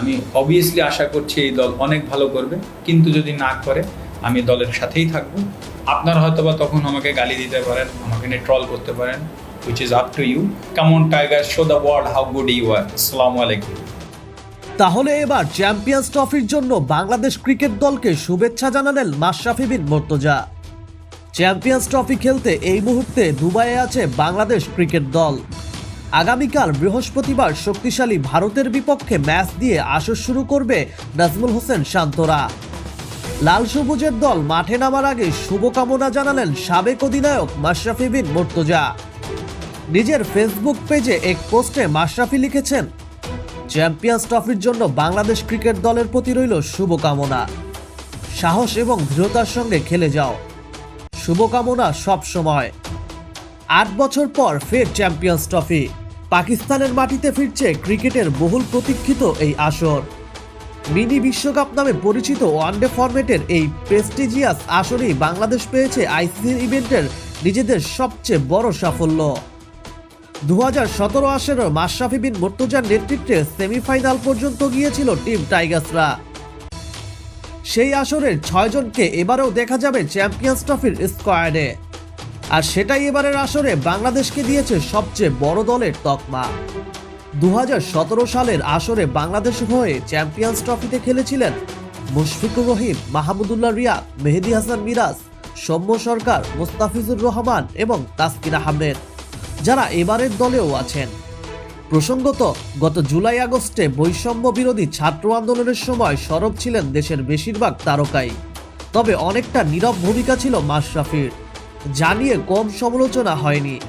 আমি অবভিয়াসলি আশা করছি এই দল অনেক ভালো করবে, কিন্তু যদি না করে, আমি দলের সাথেই থাকব। আপনারা হয়তো বা তখন আমাকে গালি দিতে পারেন, আমাকে নিয়ে ট্রল করতে পারেন which is up to you কেমন tiger show the world how good you are আসসালামু আলাইকুম তাহলে এবার চ্যাম্পিয়ন্স ট্রফির জন্য বাংলাদেশ ক্রিকেট দলকে শুভেচ্ছা জানালেন মাশরাফি বিন মর্তজা। চ্যাম্পিয়ন্স ট্রফি খেলতে এই মুহূর্তে দুবাইয়ে আছে বাংলাদেশ ক্রিকেট দল। আগামীকাল বৃহস্পতিবার শক্তিশালী ভারতের বিপক্ষে ম্যাচ দিয়ে আসর শুরু করবে নাজমুল হোসেন শান্তরা। লাল সবুজের দল মাঠে নামার আগে শুভকামনা জানালেন সাবেক অধিনায়ক মাশরাফি বিন মর্তজা। নিজের ফেসবুক পেজে এক পোস্টে মাশরাফি লিখেছেন, চ্যাম্পিয়ন্স ট্রফির জন্য বাংলাদেশ ক্রিকেট দলের প্রতি রইল শুভকামনা। সাহস এবং দৃঢ়তার সঙ্গে খেলে যাও। শুভকামনা সব সময়। আট বছর পর ফের চ্যাম্পিয়ন্স ট্রফি। পাকিস্তানের মাটিতে ফিরছে ক্রিকেটের বহুল প্রতীক্ষিত এই আসর। মিনি বিশ্বকাপ নামে পরিচিত ওয়ানডে ফরম্যাটের এই প্রেস্টিজিয়াস আসরেই বাংলাদেশ পেয়েছে আইসিসি ইভেন্টের নিজেদের সবচেয়ে বড় সাফল্য। দু হাজার সতেরো আসরের মাশরাফি বিন মুর্তজার নেতৃত্বে সেমিফাইনাল পর্যন্ত গিয়েছিল টিম টাইগার্সরা। সেই আসরের ছয়জনকে এবারেও দেখা যাবে চ্যাম্পিয়ন্স ট্রফির স্কোয়াডে। আর সেটাই এবারের আসরে বাংলাদেশকে দিয়েছে সবচেয়ে বড় দলের তকমা। দু হাজার সতেরো সালের আসরে বাংলাদেশ হয়ে চ্যাম্পিয়ন্স ট্রফিতে খেলেছিলেন মুশফিকুর রহিম, মাহমুদুল্লাহ রিয়া মেহেদি হাসান মিরাজ, সৌম্য সরকার, মোস্তাফিজুর রহমান এবং তাসকিন আহমেদ, যারা এবারের দলেও আছেন। প্রসঙ্গত, গত জুলাই আগস্টে বৈষম্য বিরোধী ছাত্র আন্দোলনের সময় সরব ছিলেন দেশের বেশিরভাগ তারকাই। তবে অনেকটা নীরব ভূমিকা ছিল মাশরাফির। জানিয়ে কম সমালোচনা হয়নি।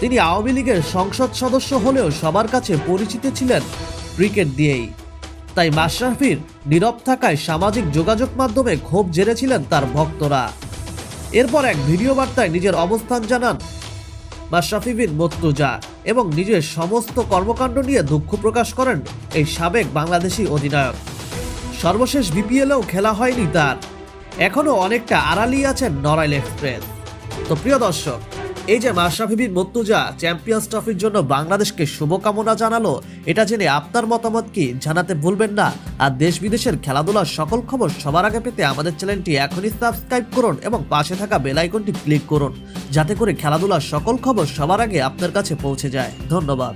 তিনি আওয়ামী লীগের সংসদ সদস্য হলেও সবার কাছে পরিচিত ছিলেন ক্রিকেট দিয়েই। তাই মাশরাফির নীরব থাকায় সামাজিক যোগাযোগ মাধ্যমে ক্ষোভ জেরেছিলেন তার ভক্তরা। এরপর এক ভিডিও বার্তায় নিজের অবস্থান জানান মাশরাফি বিন মর্তুজা এবং নিজের সমস্ত কর্মকাণ্ড নিয়ে দুঃখ প্রকাশ করেন এই সাবেক বাংলাদেশি অধিনায়ক। সর্বশেষ বিপিএলেও খেলা হয়নি তার। এখনও অনেকটা আড়ালি আছেন নড়াইল এক্সপ্রেস। তো প্রিয় দর্শক, এই যে মাশরাফি মর্তুজা চ্যাম্পিয়ন্স ট্রফির জন্য বাংলাদেশকে শুভকামনা জানালো, এটা জেনে আপনার মতামত কি জানাতে ভুলবেন না। আর দেশ বিদেশের খেলাধুলার সকল খবর সবার আগে পেতে আমাদের চ্যানেলটি এখনই সাবস্ক্রাইব করুন এবং পাশে থাকা বেল আইকনটি ক্লিক করুন, যাতে করে খেলাধুলার সকল খবর সবার আগে আপনার কাছে পৌঁছে যায়। ধন্যবাদ।